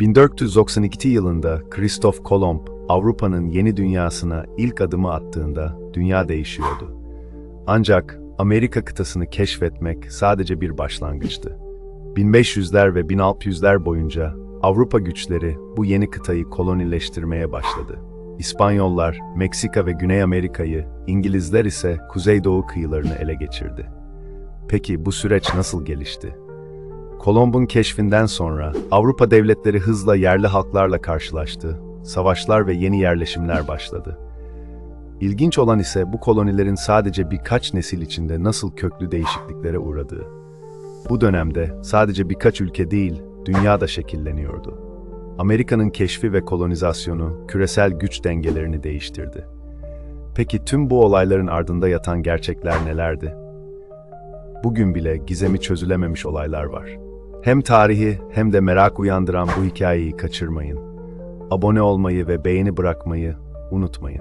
1492 yılında Kristof Kolomb Avrupa'nın yeni dünyasına ilk adımı attığında dünya değişiyordu. Ancak Amerika kıtasını keşfetmek sadece bir başlangıçtı. 1500'ler ve 1600'ler boyunca Avrupa güçleri bu yeni kıtayı kolonileştirmeye başladı. İspanyollar Meksika ve Güney Amerika'yı, İngilizler ise Kuzeydoğu kıyılarını ele geçirdi. Peki bu süreç nasıl gelişti? Kolomb'un keşfinden sonra Avrupa devletleri hızla yerli halklarla karşılaştı, savaşlar ve yeni yerleşimler başladı. İlginç olan ise bu kolonilerin sadece birkaç nesil içinde nasıl köklü değişikliklere uğradığı. Bu dönemde sadece birkaç ülke değil, dünya da şekilleniyordu. Amerika'nın keşfi ve kolonizasyonu küresel güç dengelerini değiştirdi. Peki tüm bu olayların ardında yatan gerçekler nelerdi? Bugün bile gizemi çözülememiş olaylar var. Hem tarihi hem de merak uyandıran bu hikayeyi kaçırmayın. Abone olmayı ve beğeni bırakmayı unutmayın.